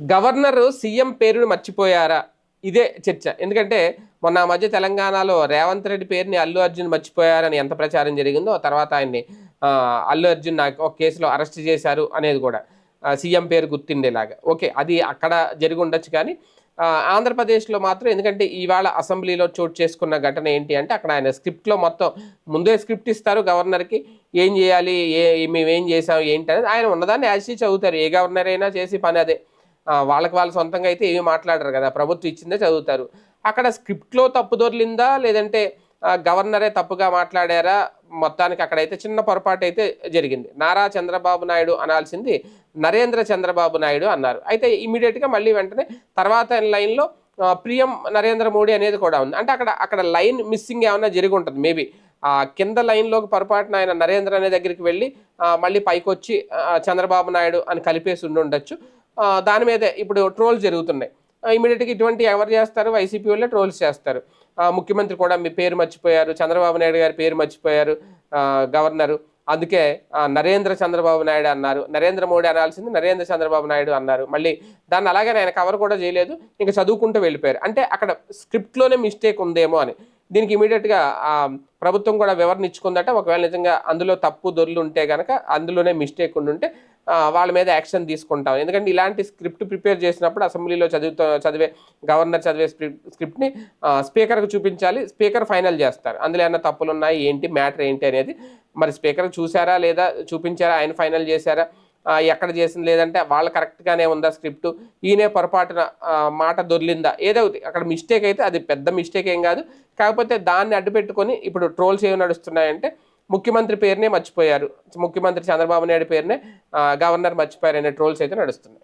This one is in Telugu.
గవర్నర్ సీఎం పేరును మర్చిపోయారా? ఇదే చర్చ. ఎందుకంటే మొన్న మధ్య తెలంగాణలో రేవంత్ రెడ్డి పేరుని అల్లు అర్జున్ మర్చిపోయారని ఎంత ప్రచారం జరిగిందో తర్వాత ఆయన్ని అల్లు అర్జున్ నాకు ఒక కేసులో అరెస్ట్ చేశారు అనేది కూడా సీఎం పేరు గుర్తుండేలాగా. ఓకే అది అక్కడ జరిగి ఉండొచ్చు కానీ ఆంధ్రప్రదేశ్లో మాత్రం ఎందుకంటే ఇవాళ అసెంబ్లీలో చోటు చేసుకున్న ఘటన ఏంటి అంటే అక్కడ ఆయన స్క్రిప్ట్లో మొత్తం ముందే స్క్రిప్ట్ ఇస్తారు గవర్నర్కి ఏం చేయాలి ఏ మేమేం చేసాం ఏంటి అనేది ఆయన ఉన్నదాన్ని యాసి చదువుతారు. ఏ గవర్నర్ అయినా చేసి పని అదే. వాళ్ళకి వాళ్ళ సొంతంగా అయితే ఏమీ మాట్లాడరు కదా. ప్రభుత్వం ఇచ్చిందే చదువుతారు. అక్కడ స్క్రిప్ట్లో తప్పు దొర్లిందా లేదంటే గవర్నరే తప్పుగా మాట్లాడారా? మొత్తానికి అక్కడైతే చిన్న పొరపాటు అయితే జరిగింది. నారా చంద్రబాబు నాయుడు అనాల్సింది నరేంద్ర చంద్రబాబు నాయుడు అన్నారు. అయితే ఇమీడియట్గా మళ్ళీ వెంటనే తర్వాత లైన్లో ప్రియం నరేంద్ర మోడీ అనేది కూడా ఉంది. అంటే అక్కడ అక్కడ లైన్ మిస్సింగ్ ఏమైనా జరిగి ఉంటుంది. మేబీ ఆ కింద లైన్లోకి పొరపాటున ఆయన నరేంద్ర అనే దగ్గరికి వెళ్ళి మళ్ళీ పైకి వచ్చి చంద్రబాబు నాయుడు అని కలిపేసి ఉండి ఉండొచ్చు దాని మీదే ఇప్పుడు ట్రోల్ జరుగుతున్నాయి. ఇమీడియట్గా ఇటువంటి ఎవరు చేస్తారు? వైసీపీ వాళ్ళే ట్రోల్స్ చేస్తారు. ముఖ్యమంత్రి కూడా మీ పేరు మర్చిపోయారు చంద్రబాబు నాయుడు గారి పేరు మర్చిపోయారు గవర్నరు. అందుకే నరేంద్ర చంద్రబాబు నాయుడు అన్నారు నరేంద్ర మోడీ అనాల్సింది నరేంద్ర చంద్రబాబు నాయుడు అన్నారు. మళ్ళీ దాన్ని అలాగే ఆయన కవర్ కూడా చేయలేదు ఇంకా చదువుకుంటూ వెళ్ళిపోయారు. అంటే అక్కడ స్క్రిప్ట్లోనే మిస్టేక్ ఉందేమో అని. దీనికి ఇమీడియట్గా ప్రభుత్వం కూడా వివరణ ఇచ్చుకుందట. ఒకవేళ నిజంగా అందులో తప్పు దొరులు ఉంటే కనుక అందులోనే మిస్టేక్ ఉండుంటే వాళ్ళ మీద యాక్షన్ తీసుకుంటాం. ఎందుకంటే ఇలాంటి స్క్రిప్ట్ ప్రిపేర్ చేసినప్పుడు అసెంబ్లీలో చదువుతో చదివే గవర్నర్ చదివే స్క్రిప్ట్ని స్పీకర్కి చూపించాలి స్పీకర్ ఫైనల్ చేస్తారు. అందులో ఏమైనా తప్పులు ఉన్నాయి ఏంటి మ్యాటర్ ఏంటి అనేది. మరి స్పీకర్ చూసారా లేదా చూపించారా ఆయన ఫైనల్ చేశారా ఎక్కడ చేసింది లేదంటే వాళ్ళు కరెక్ట్గానే ఉందా స్క్రిప్ట్ ఈయనే పొరపాటున మాట దొర్లిందా ఏదో అక్కడ మిస్టేక్ అయితే అది పెద్ద మిస్టేక్ ఏం కాదు. కాకపోతే దాన్ని అడ్డు పెట్టుకొని ఇప్పుడు ట్రోల్స్ ఏమి నడుస్తున్నాయంటే ముఖ్యమంత్రి పేరునే మర్చిపోయారు. ముఖ్యమంత్రి చంద్రబాబు నాయుడు పేరునే గవర్నర్ మర్చిపోయారు అనే ట్రోల్స్ అయితే నడుస్తున్నాయి.